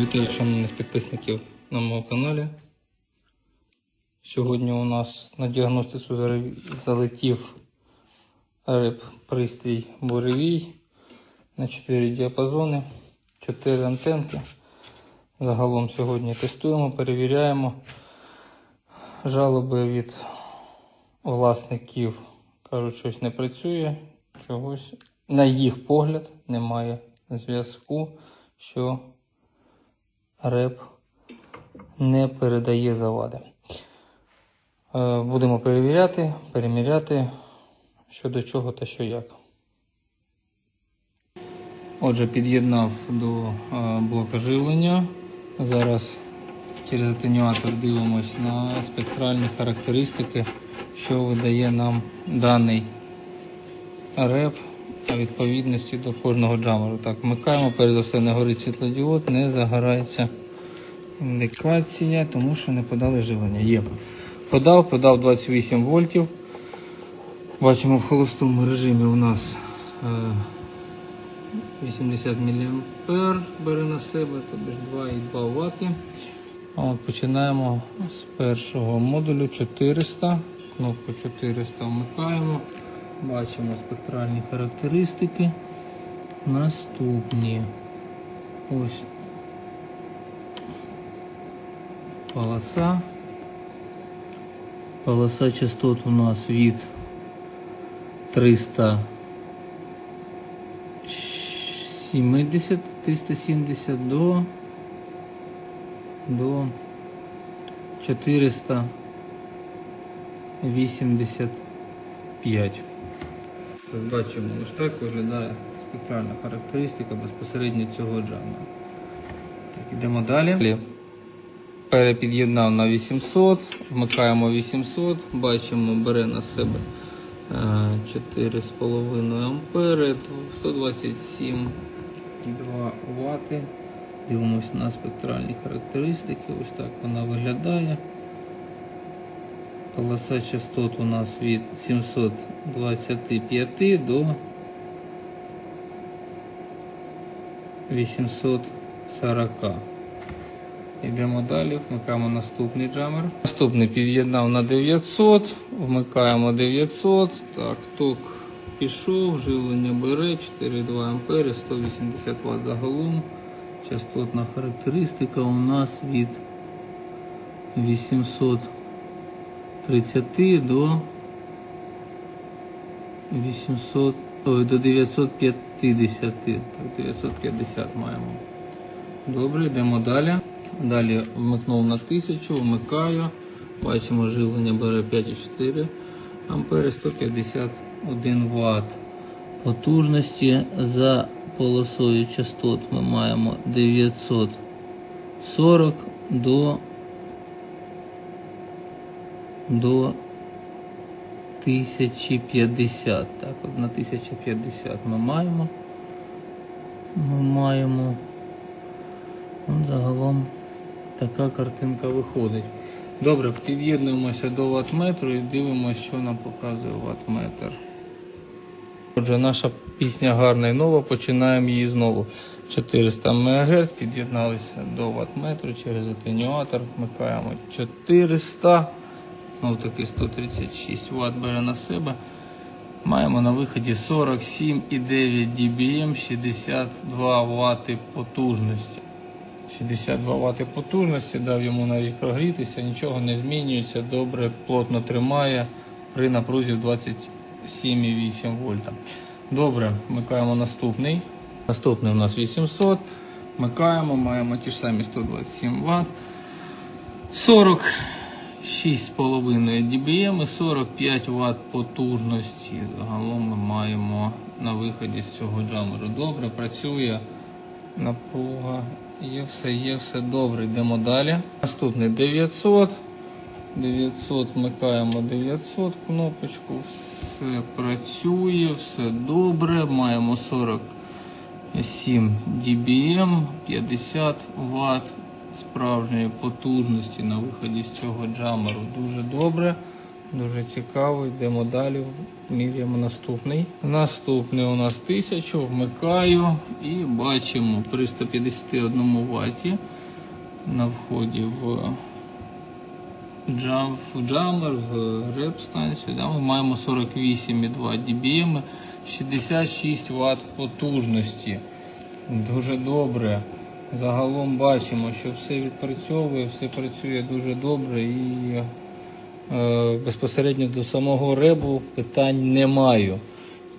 Вітаю шановних підписників на моєму каналі. Сьогодні у нас на діагностику залетів реп пристрій буревій на 4 діапазони, 4 антенки. Загалом сьогодні тестуємо, перевіряємо. Жалоби від власників кажуть, щось не працює, чогось, на їх погляд, немає зв'язку, що реп не передає завади. Е, Будемо перевіряти, переміряти, що до чого та що як. Отже, під'єднав до е, блока живлення. Зараз через атенюатор дивимось на спектральні характеристики, що видає нам даний реп відповідності до кожного джамеру. Так, вмикаємо, перш за все, не горить світлодіод, не загорається індикація, тому що не подали живлення. Є. Подав, подав 28 вольтів. Бачимо в холостому режимі у нас е, 80 мА бере на себе, тобто ж 2,2 Вт. Починаємо з першого модулю 400. Кнопку 400 вмикаємо. Бачимо спектральні характеристики. Наступні. Ось полоса. Полоса частот у нас від 370, 370 до, до 485. Так, бачимо, ось так виглядає спектральна характеристика безпосередньо цього джамера. Так, ідемо далі. Перепід'єднав на 800, вмикаємо 800, бачимо, бере на себе е, 4,5 ампери, 127,2 Вт. Дивимось на спектральні характеристики, ось так вона виглядає. Полоса частот у нас від 725 до 840. Йдемо далі, вмикаємо наступний джамер. Наступний під'єднав на 900, вмикаємо 900. Так, ток пішов, живлення бере 4,2 ампери, 180 Вт загалом. Частотна характеристика у нас від 830 до 800, ой, до 950. Так, 950 маємо. Добре, йдемо далі. Далі вмикнув на 1000, вмикаю. Бачимо, живлення бере 5,4 ампери 151 Вт. Потужності за полосою частот ми маємо 940 до, до 1050. Так, от на 1050 ми маємо. Ми маємо. Ну, Загалом така картинка виходить. Добре, під'єднуємося до ватметру і дивимося, що нам показує ватметр. Отже, наша пісня гарна і нова, починаємо її знову. 400 МГц, під'єдналися до ватметру через атенюатор, вмикаємо 400, ну таки 136 Вт бере на себе. Маємо на виході 47,9 dBm, 62 Вт потужності. 62 Вт потужності, дав йому навіть прогрітися, нічого не змінюється, добре, плотно тримає при напрузі 27,8 вольта. Добре, вмикаємо наступний. Наступний у нас 800. Вмикаємо, маємо ті ж самі 127 Вт. 46,5 dBm і 45 Вт потужності. Загалом ми маємо на виході з цього джамеру. Добре, працює напруга. Є все, є все добре. Йдемо далі. Наступний 900. 900 вмикаємо 900 кнопочку. Все працює, все добре. Маємо 47 dBm, 50 Вт справжньої потужності на виході з цього джамеру. Дуже добре. Дуже цікаво, йдемо далі, міряємо наступний. Наступний у нас 1000, вмикаю і бачимо при 151 ваті на вході в джам, в джамер, в реп-станцію. Ми маємо 48,2 dBm, 66 Вт потужності. Дуже добре. Загалом бачимо, що все відпрацьовує, все працює дуже добре і е, безпосередньо до самого ребу питань не маю.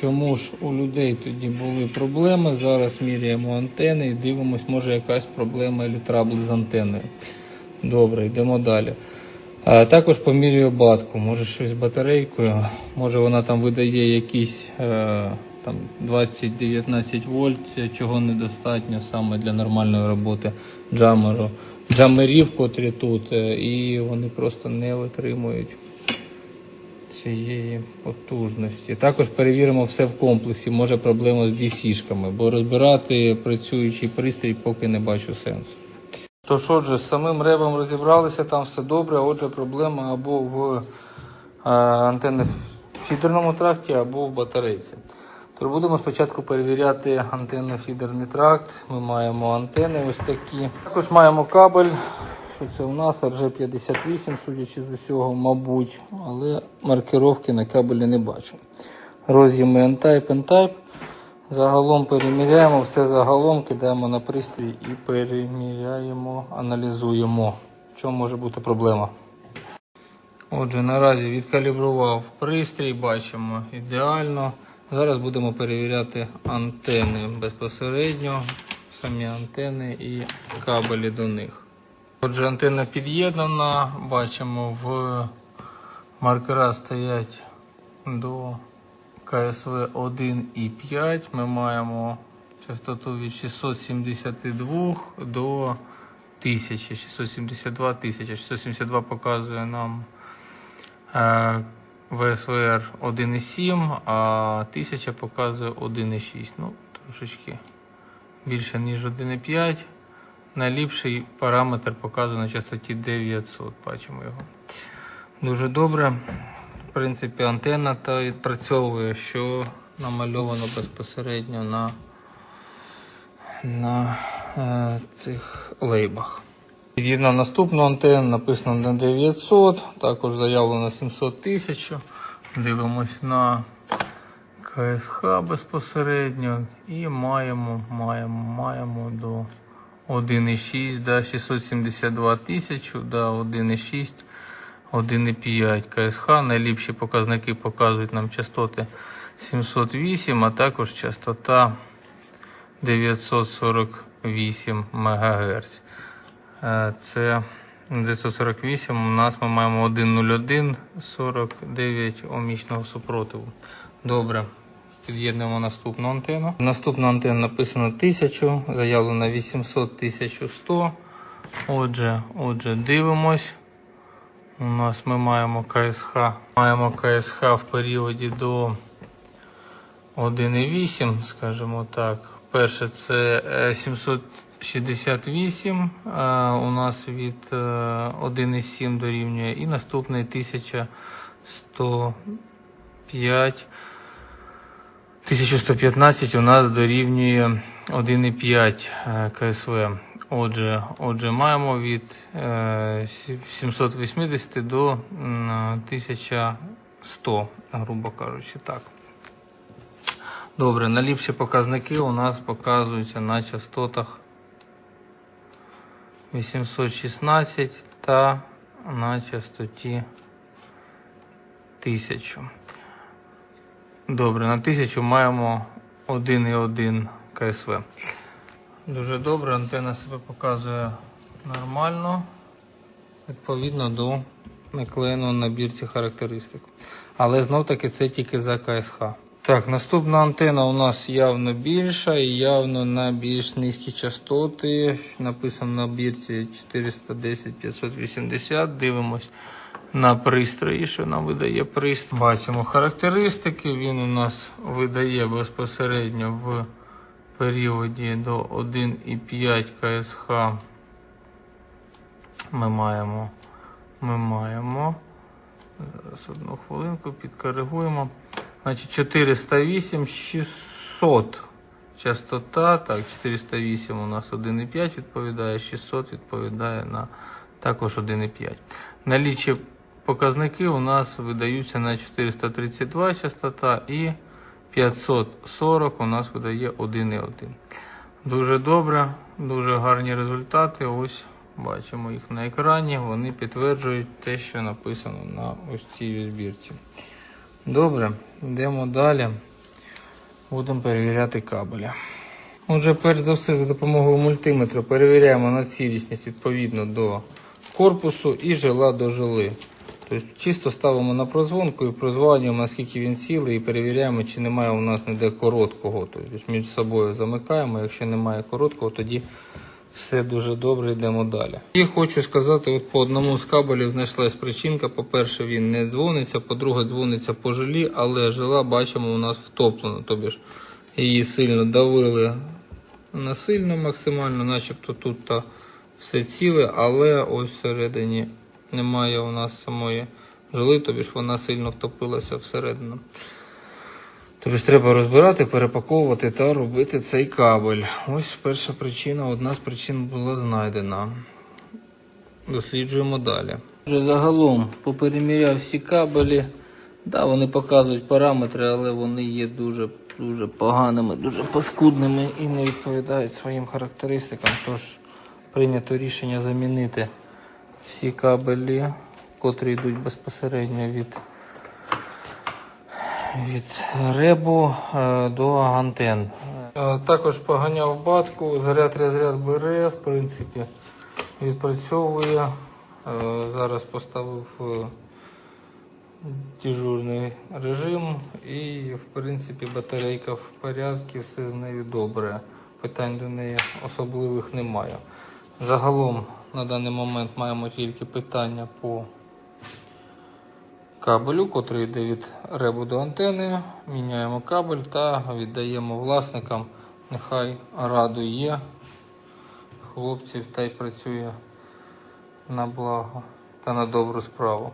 Чому ж у людей тоді були проблеми? Зараз міряємо антени і дивимось, може якась проблема або трабл з антеною. Добре, йдемо далі. А також помірюю батку, може щось з батарейкою, може вона там видає якісь е, там 20-19 вольт, чого недостатньо саме для нормальної роботи джамеру. Джамерів, котрі тут, е, і вони просто не витримують цієї потужності. Також перевіримо все в комплексі, може проблема з DC-шками, бо розбирати працюючий пристрій поки не бачу сенсу. Тож, отже, з самим ребом розібралися, там все добре. Отже, проблема або в е, антенно-фідерному тракті, або в батарейці. Тож будемо спочатку перевіряти антенно-фідерний тракт. Ми маємо антени ось такі. Також маємо кабель. Що це у нас? RG58, судячи з усього, мабуть, але маркировки на кабелі не бачу. Роз'єми N-Type, N-Type. Загалом переміряємо, все загалом кидаємо на пристрій і переміряємо, аналізуємо, в чому може бути проблема. Отже, наразі відкалібрував пристрій, бачимо ідеально. Зараз будемо перевіряти антени безпосередньо, самі антени і кабелі до них. Отже, антенна під'єднана, бачимо в маркера стоять до КСВ 1,5 ми маємо частоту від 672 до 1000, 672 тисячі. 672 показує нам е, ВСВР 1,7, а 1000 показує 1,6. Ну, трошечки більше, ніж 1,5. Найліпший параметр показує на частоті 900. Бачимо його. Дуже добре. В принципі, антенна та відпрацьовує, що намальовано безпосередньо на, на е, цих лейбах. Під'єднав наступну антенну, написано на 900, також заявлено 700 тисяч. Дивимось на КСХ безпосередньо і маємо, маємо, маємо до 1,6, да, 672 тисячі, да, 1,6. 1,5 КСХ. Найліпші показники показують нам частоти 708, а також частота 948 МГц. Е, це 948. У нас ми маємо 1,0149 омічного супротиву. Добре. Під'єднуємо наступну антенну. Наступна антенна написана 1000, заявлена 800 1100. Отже, отже, дивимось. У нас ми маємо КСХ. Маємо КСХ в періоді до 1,8, скажімо так. Перше, це е, 700. 68 е, у нас від е, 1,7 дорівнює, і наступний 1105. 1115 у нас дорівнює 1,5 е, КСВ. Отже, отже, маємо від 780 до 1100, грубо кажучи, так. Добре, наліпші показники у нас показуються на частотах. 816 та на частоті 1000. Добре, на 1000 маємо 1,1 КСВ. Дуже добре, антенна себе показує нормально, відповідно до наклеєного на бірці характеристик. Але знов таки це тільки за КСХ. Так, наступна антенна у нас явно більша і явно на більш низькі частоти. Написано на бірці 410-580. Дивимось на пристрої, що нам видає пристрій. Бачимо характеристики. Він у нас видає безпосередньо в періоді до 1,5 КСХ. Ми маємо, ми маємо Зараз одну хвилинку підкоригуємо. Значить 408 600 частота. Так, 408 у нас 1,5 відповідає, 600 відповідає на також 1,5. Налічі показники у нас видаються на 432 частота і 540 у нас видає 1,1. Дуже добре, дуже гарні результати. Ось бачимо їх на екрані. Вони підтверджують те, що написано на ось цій збірці. Добре, йдемо далі. Будемо перевіряти кабелі. Отже, перш за все, за допомогою мультиметру перевіряємо на цілісність відповідно до корпусу і жила до жили. Тобто чисто ставимо на прозвонку і прозванюємо, наскільки він цілий, і перевіряємо, чи немає у нас ніде короткого. Тобто між собою замикаємо. Якщо немає короткого, тоді все дуже добре, йдемо далі. І хочу сказати, от по одному з кабелів знайшлась причинка. По-перше, він не дзвониться, по-друге, дзвониться по жилі, але жила бачимо у нас втоплено. Тобто ж її сильно давили насильно максимально, начебто тут та все ціле, але ось всередині немає у нас самої жили, тобі ж вона сильно втопилася всередину. Тобі ж треба розбирати, перепаковувати та робити цей кабель. Ось перша причина, одна з причин була знайдена. Досліджуємо далі. Вже загалом попереміряв всі кабелі. Да, вони показують параметри, але вони є дуже, дуже поганими, дуже паскудними і не відповідають своїм характеристикам. Тож прийнято рішення замінити всі кабелі, котрі йдуть безпосередньо від від ребу е, до антен. Е, Також поганяв батку, заряд розряд бере, в принципі, відпрацьовує. Е, Зараз поставив дежурний режим і, в принципі, батарейка в порядку, все з нею добре. Питань до неї особливих немає. Загалом на даний момент маємо тільки питання по кабелю, котрий йде від ребу до антени. Міняємо кабель та віддаємо власникам. Нехай радує хлопців та й працює на благо та на добру справу.